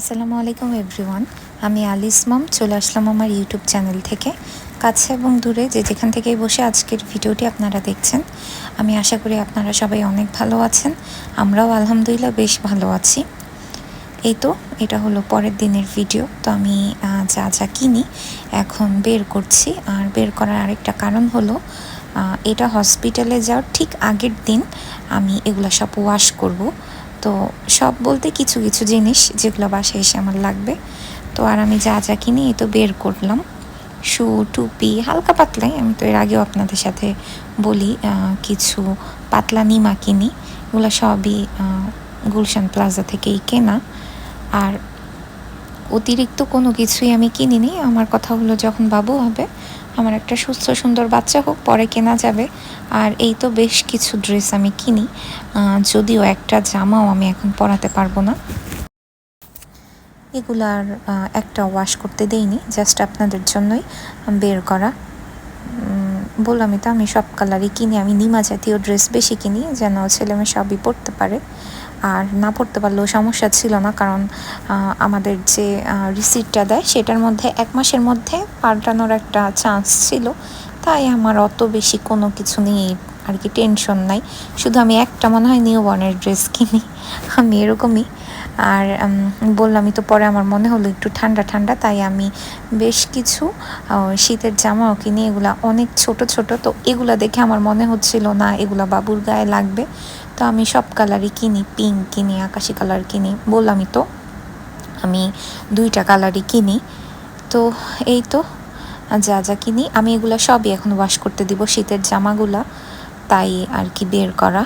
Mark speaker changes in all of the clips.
Speaker 1: আসসালামু আলাইকুম, এভরিওয়ান। আমি আলিস চলে আসলাম আমার ইউটিউব চ্যানেল থেকে। কাছে এবং দূরে যে যেখান থেকেই বসে আজকের ভিডিওটি আপনারা দেখছেন, আমি আশা করি আপনারা সবাই অনেক ভালো আছেন। আমরাও আলহামদুলিল্লাহ বেশ ভালো আছি। এই তো, এটা হলো পরের দিনের ভিডিও। তো আমি যা যা কিনি এখন বের করছি। আর বের করার আরেকটা কারণ হলো এটা হসপিটালে যাওয়ার ঠিক আগের দিন আমি এগুলো সব ওয়াশ করব। তো সব বলতে কিছু কিছু জিনিস যেগুলো বাসায় এসে আমার লাগবে। তো আর আমি যা যা কিনি তো বের করলাম। শু, টুপি, হালকা পাতলাই, আমি তো এর আগেও আপনাদের সাথে বলি কিছু পাতলা নিমা কিনি। এগুলো সবই গুলশান প্লাজা থেকেই কেনা। আর অতিরিক্ত কোনো কিছুই আমি কিনিনি। আমার কথা হলো যখন বাবু হবে আমার একটা সুস্থ, সুন্দর বাচ্চা হোক, পরে কেনা যাবে। আর এই তো বেশ কিছু ড্রেস আমি কিনি। যদিও একটা জামাও আমি এখন পরাতে পারব না। এগুলার একটা ওয়াশ করতে দেইনি জাস্ট আপনাদের জন্যই বের করা। বললামই তো আমি সব কালারই কিনি। আমি নিমা জাতীয় ড্রেস বেশি কিনি, যেন ছেলে মেয়ে সবই পরতে পারে। আর না পড়তে পারলেও সমস্যা ছিল না, কারণ আমাদের যে রিসিপ্টটা দেয়, সেটার মধ্যে এক মাসের মধ্যে পাল্টানোর একটা চান্স ছিল। তাই আমার অত বেশি কোনো কিছু নিয়ে আর কি টেনশন নাই। শুধু আমি একটা মনে হয় নিউ বর্নের ড্রেস কিনি। আমি এরকমই আর বললামই তো পরে আমার মনে হলো একটু ঠান্ডা ঠান্ডা, তাই আমি বেশ কিছু শীতের জামাও কিনি, এগুলা অনেক ছোট ছোট, তো এগুলা দেখে আমার মনে হচ্ছিল না এগুলা বাবুর গায়ে লাগবে। তো আমি সব কালারই কিনি পিঙ্ক কিনি, আকাশি কালার কিনি, বললামই তো আমি দুইটা কালারই কিনি। তো এই তো, যা যা কিনি, আমি এগুলো সবই এখন ওয়াশ করতে দিব, শীতের জামাগুলা, তাই আর কি বের করা।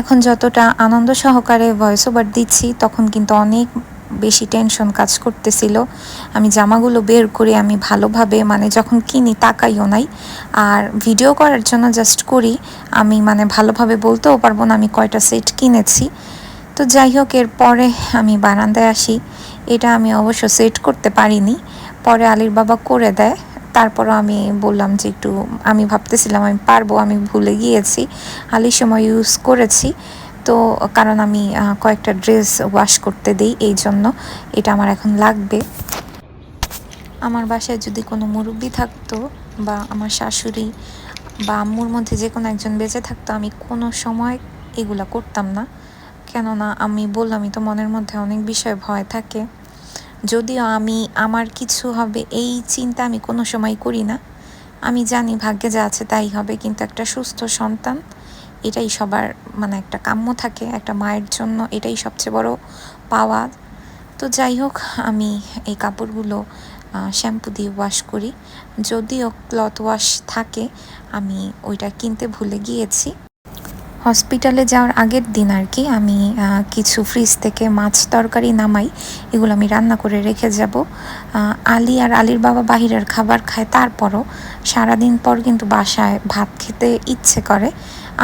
Speaker 1: এখন যতটা আনন্দ সহকারে ভয়েস ওভার দিচ্ছি, তখন কিন্তু অনেক বেশি টেনশন কাজ করতেছিল। আমি জামাগুলো বের করে আমি ভালোভাবে মানে যখন কিনি তাকাইও নাই। আর ভিডিও করার জন্য জাস্ট করি, আমি মানে ভালোভাবে বলতেও পারব না আমি কয়টা সেট কিনেছি। তো যাই হোক এরপরে আমি বারান্দায় আসি। এটা আমি অবশ্য সেট করতে পারিনি। পরে আলীর বাবা করে দেয়। তারপরও আমি বললাম যে একটু, আমি ভাবতেছিলাম আমি পারব, আমি ভুলে গিয়েছি। আলির সময় ইউজ করেছি। তো কারণ আমি কয়েকটা ড্রেস ওয়াশ করতে দিই এই জন্য। এটা আমার এখন লাগবে। আমার বাসায় যদি কোনো মুরব্বী থাকতো বা আমার শাশুড়ি বা আম্মুর মধ্যে যে কোনো একজন বেঁচে থাকতো, আমি কোনো সময় এগুলা করতাম না। কেননা আমি বললামই তো মনের মধ্যে অনেক বিষয় ভয় থাকে। যদিও আমি, আমার কিছু হবে, এই চিন্তা আমি কোনো সময় করি না। আমি জানি ভাগ্যে যা আছে তাই হবে, কিন্তু একটা সুস্থ সন্তান, এটাই সবার মানে একটা কাম্য থাকে, একটা মায়ের জন্য এটাই সবচেয়ে বড় পাওয়া। তো যাই হোক, আমি এই কাপড়গুলো শ্যাম্পু দিয়ে ওয়াশ করি। যদিও ক্লথ ওয়াশ থাকে, আমি ওইটা কিনতে ভুলে গিয়েছি। হসপিটালে যাওয়ার আগের দিন আর কি আমি কিছু ফ্রিজ থেকে মাছ তরকারি নামাই, এগুলো আমি রান্না করে রেখে যাব। আলি আর আলীর বাবা বাহিরের খাবার খায়, তারপরও সারাদিন পর কিন্তু বাসায় ভাত খেতে ইচ্ছে করে।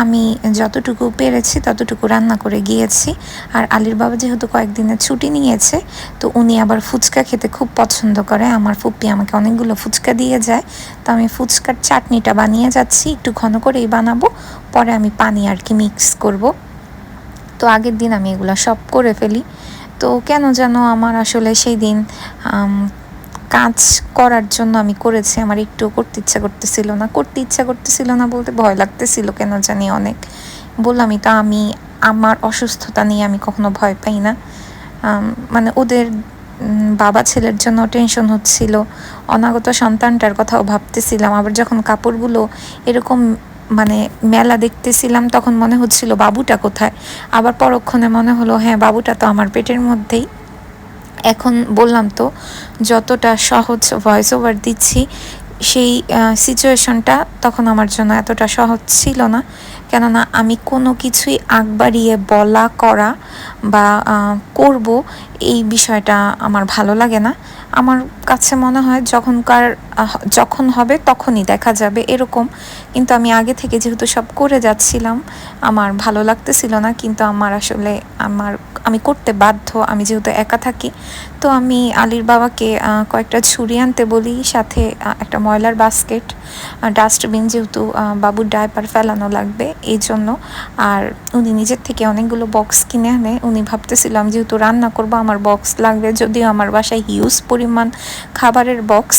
Speaker 1: আমি যতটুকু পেরেছি, ততটুকু রান্না করে গিয়েছি। আর আলীর বাবা যেহেতু কয়েকদিনের ছুটি নিয়েছে, তো উনি আবার ফুচকা খেতে খুব পছন্দ করে। আমার ফুপ্পি আমাকে অনেকগুলো ফুচকা দিয়ে যায়। তো আমি ফুচকার চাটনিটা বানিয়ে যাচ্ছি, একটু ঘন করেই বানাবো। পরে আমি পানি আর কি মিক্স করব। তো আগের দিন আমি এগুলো সব করে ফেলি। তো কেন যেন আমার আসলে সেই দিন কাজ করার জন্য আমি করেছি। আমার একটু করতে ইচ্ছা করতেছিল না। করতে ইচ্ছা করতেছিল না বলতে ভয় লাগতেছিল কেন জানি অনেক। বললামই তো আমি, আমার অসুস্থতা নিয়ে আমি কখনো ভয় পাই না। মানে ওদের বাবা ছেলের জন্য টেনশন হচ্ছিল। অনাগত সন্তানটার কথাও ভাবতেছিলাম। আবার যখন কাপড়গুলো এরকম মানে মেলা দেখতেছিলাম, তখন মনে হচ্ছিল, বাবুটা কোথায়? আবার পরক্ষণে মনে হলো হ্যাঁ বাবুটা তো আমার পেটের মধ্যেই। এখন বললাম তো, যতটা সহজ ভয়েস ওভার দিচ্ছি, সেই সিচুয়েশনটা তখন আমার জন্য এতটা সহজ ছিল না। কেননা আমি কোনো কিছুই আগ বাড়িয়ে বলা, করা বা করব, এই বিষয়টা আমার ভালো লাগে না। আমার কাছে মনে হয় যখনকার যখন হবে তখনই দেখা যাবে এরকম। কিন্তু আমি আগে থেকে যেহেতু সব করে যাচ্ছিলাম, আমার ভালো লাগতেছিল না। কিন্তু আমার আসলে আমার, আমি করতে বাধ্য, আমি যেহেতু একা থাকি। তো আমি আলীর বাবাকে কয়েকটা ছুরি আনতে বলি, সাথে একটা ময়লার বাস্কেট ডাস্টবিন যেহেতু বাবুর ডায়পার ফেলানো লাগবে, এই জন্য। আর উনি নিজের থেকে অনেকগুলো বক্স কিনে আনে উনি ভাবতেছিলাম যেহেতু রান্না করব, আমার বক্স লাগবে। যদিও আমার বাসায় হিউজ পরিমাণ খাবারের বক্স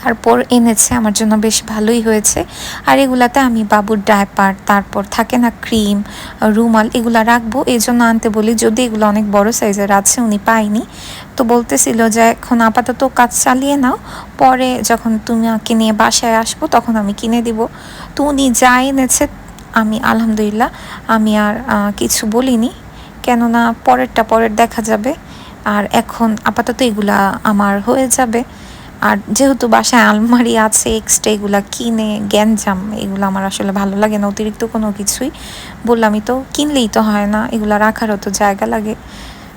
Speaker 1: তারপর এনেছে, আমার জন্য বেশ ভালোই হয়েছে। আর এগুলাতে আমি বাবুর ডায়পার তারপর থাকে না ক্রিম রুমাল, এগুলা রাখব। এই জন্য আনতে বলি, যদি এগুলো অনেক বড় সাইজের আছে, উনি পাইনি তো বলতেছিল যে, এখন আপাতত কাজ চালিয়ে নাও। পরে যখন তুমি নিয়ে বাসায় আসব, তখন আমি কিনে দিব। তো উনি যা এনেছে, আমি আলহামদুলিল্লাহ, আমি আর কিছু বলিনি। কেননা পরেরটা পরের দেখা যাবে। আর এখন আপাতত এগুলা আমার হয়ে যাবে। আর যেহেতু বাসায় আলমারি আছে এক্সট্রা এগুলা কিনে, গ্যাঞ্জাম, এগুলো আমার আসলে ভালো লাগে না, অতিরিক্ত কোনো কিছুই। বললামই তো, কিনলেই তো হয় না, এগুলো রাখারও তো জায়গা লাগে।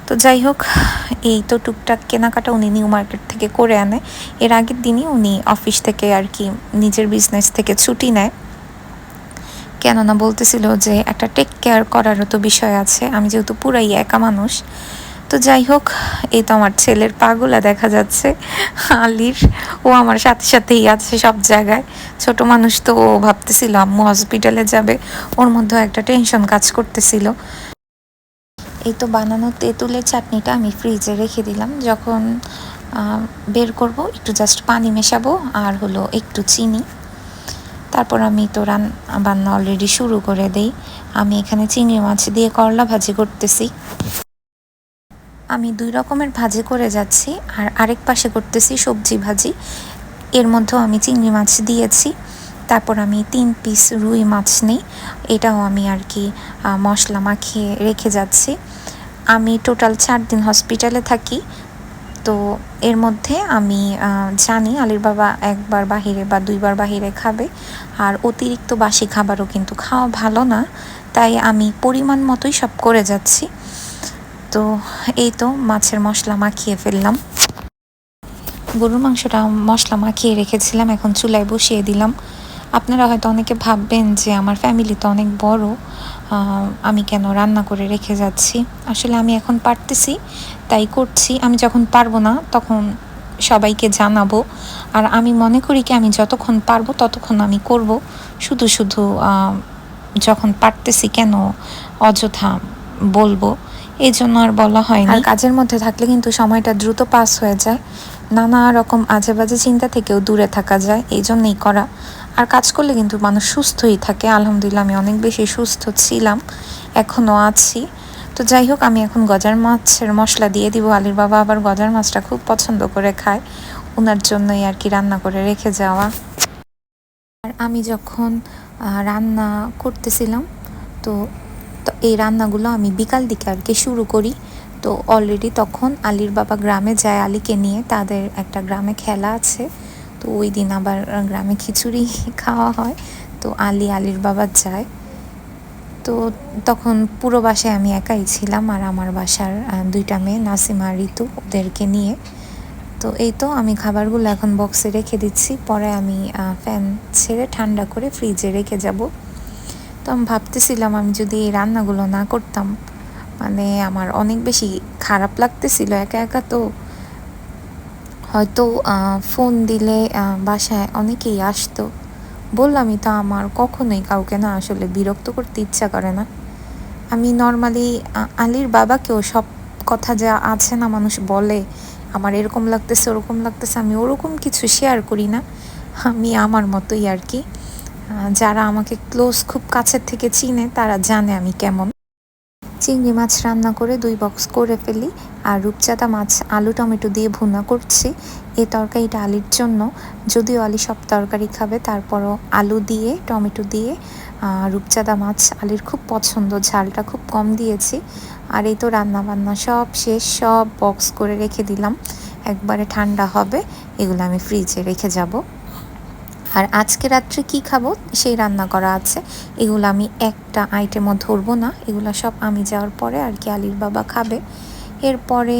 Speaker 1: তো যাই হোক, এই তো টুকটাক কেনাকাটা উনি নিউ মার্কেট থেকে করে আনে। এর আগের দিনই উনি অফিস থেকে আর কি নিজের বিজনেস থেকে ছুটি নেয়। কেননা বলতেছিল যে একটা টেক কেয়ার করারও তো বিষয় আছে। আমি যেহেতু পুরাই একা মানুষ, তো যাই হোক, এই তো আমার ছেলের পাগলা দেখা যাচ্ছে। আলির, ও আমার সাথে সাথেই আছে সব জায়গায়। ছোট মানুষ তো ও ভাবতেছিল, আম্মু হসপিটালে যাবে। ওর মধ্যেও একটা টেনশন কাজ করতেছিল। এই তো বানানো তেঁতুলের চাটনিটা আমি ফ্রিজে রেখে দিলাম। যখন বের করব, একটু জাস্ট পানি মেশাবো, আর হলো একটু চিনি। তারপর আমি তো রান অলরেডি শুরু করে দেই। আমি এখানে চিংড়ি মাছ দিয়ে করলা ভাজি করতেছি। আমি দুই রকমের ভাজি করে যাচ্ছি, আর আরেক পাশে করতেছি সবজি ভাজি। এর মধ্যেও আমি চিংড়ি মাছ দিয়েছি। তারপর আমি তিন পিস রুই মাছ নেই, এটাও আমি আর কি মশলা মাখিয়ে রেখে যাচ্ছি। আমি টোটাল চার দিন হসপিটালে থাকি। তো এর মধ্যে আমি জানি আলির বাবা একবার বাহিরে বা দুইবার বাহিরে খাবে। আর অতিরিক্ত বাসি খাবারও কিন্তু খাওয়া ভালো না। তাই আমি পরিমাণ মতোই সব করে যাচ্ছি। তো এই তো মাছের মশলা মাখিয়ে ফেললাম। গরুর মাংসটা মশলা মাখিয়ে রেখেছিলাম, এখন চুলায় বসিয়ে দিলাম। আপনারা হয়তো অনেকে ভাববেন যে আমার ফ্যামিলি তো অনেক বড় আমি কেন রান্না করে রেখে যাচ্ছি? আসলে আমি এখন পারতেছি, তাই করছি। আমি যখন পারব না, তখন সবাইকে জানাব। আর আমি মনে করি কি, আমি যতক্ষণ পারব, ততক্ষণ আমি করব। শুধু শুধু যখন পারতেছি কেন অযথা বলব? এই জন্য আর বলা হয় না। কাজের মধ্যে থাকলে কিন্তু সময়টা দ্রুত পাস হয়ে যায়। নানা রকম আজে বাজে চিন্তা থেকেও দূরে থাকা যায়। এই জন্যই করা। আর কাজ করলে কিন্তু মানুষ সুস্থই থাকে। আলহামদুলিল্লাহ, আমি অনেক বেশি সুস্থ ছিলাম এখনও আছি। তো যাই হোক, আমি এখন গজার মাছের মশলা দিয়ে দিব। আলির বাবা আবার গজার মাছটা খুব পছন্দ করে খায়। ওনার জন্যই আর কি রান্না করে রেখে যাওয়া। আর আমি যখন রান্না করতেছিলাম, তো এই রান্নাগুলো আমি বিকাল দিকে আর কি শুরু করি। তো অলরেডি তখন আলির বাবা গ্রামে যায় আলীকে নিয়ে। তাদের একটা গ্রামে খেলা আছে। তো ওই দিন আবার গ্রামে খিচুড়ি খাওয়া হয়। তো আলী আলির বাবা যায়। তো তখন পুরো বাসায় আমি একাই ছিলাম আর আমার বাসার দুইটা মেয়ে, নাসিমা ঋতু, ওদেরকে নিয়ে। তো এই তো আমি খাবারগুলো এখন বক্সে রেখে দিচ্ছি। পরে আমি ফ্যান ছেড়ে ঠান্ডা করে ফ্রিজে রেখে যাব। তো আমি ভাবতেছিলাম আমি যদি এই রান্নাগুলো না করতাম মানে আমার অনেক বেশি খারাপ লাগতেছিল একা একা তো। হয়তো ফোন দিলে বাসায় অনেকেই আসতো। বললামই তো আমার কখনোই কাউকে না আসলে বিরক্ত করতে ইচ্ছা করে না। আমি নর্মালি আলির বাবাকেও সব কথা যা আছে না মানুষ বলে, আমার এরকম লাগতেছে, ওরকম লাগতেছে, আমি ওরকম কিছু শেয়ার করি না। আমি আমার মতোই আর কি। যারা আমাকে ক্লোজ খুব কাছের থেকে চিনে, তারা জানে আমি কেমন। চিংড়ি মাছ রান্না করে দুই বক্স করে ফেলি আর রূপচাঁদা মাছ, আলু, টমেটো দিয়ে ভুনা করছি। এই তরকারিটা আলির জন্য। যদিও আলি সব তরকারি খাবে, তারপরও আলু দিয়ে, টমেটো দিয়ে রূপচাঁদা মাছ আলির খুব পছন্দ, ঝালটা খুব কম দিয়েছি। আর এই তো রান্না বান্না সব শেষ, সব বক্স করে রেখে দিলাম। একবারে ঠান্ডা হবে, এগুলো আমি ফ্রিজে রেখে যাব। আর আজকে রাত্রে কি খাব? সেই রান্না করা আছে। এগুলো আমি একটা আইটেমও ধরবো না। এগুলো সব আমি যাওয়ার পরে আর কি আলির বাবা খাবে। এরপরে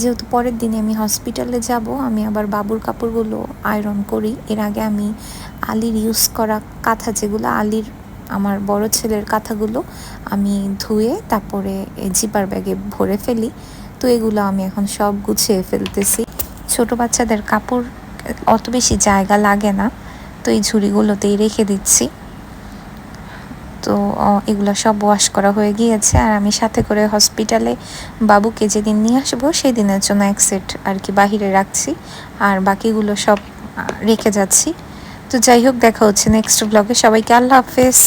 Speaker 1: যেহেতু পরের দিনে আমি হসপিটালে যাব, আমি আবার বাবুর কাপড়গুলো আয়রন করি। এর আগে আমি আলির ইউজ করা কাঁথা যেগুলো, আলির, আমার বড় ছেলের কাঁথাগুলো আমি ধুয়ে তারপরে জিপার ব্যাগে ভরে ফেলি। তো এগুলো আমি এখন সব গুছিয়ে ফেলতেছি। ছোট বাচ্চাদের কাপড় অত বেশি জায়গা লাগে না। তো এই ঝুড়িগুলোতেই রেখে দিচ্ছি। তো এগুলো সব ওয়াশ করা হয়ে গিয়েছে। আর আমি সাথে করে হসপিটালে বাবুকে যেদিন নিয়ে আসব সেই দিনের জন্য এক সেট আর কি বাহিরে রাখছি। আর বাকিগুলো সব রেখে যাচ্ছি। তো যাই হোক, দেখা হচ্ছে নেক্সট ব্লগে সবাইকে আল্লাহ হাফেজ।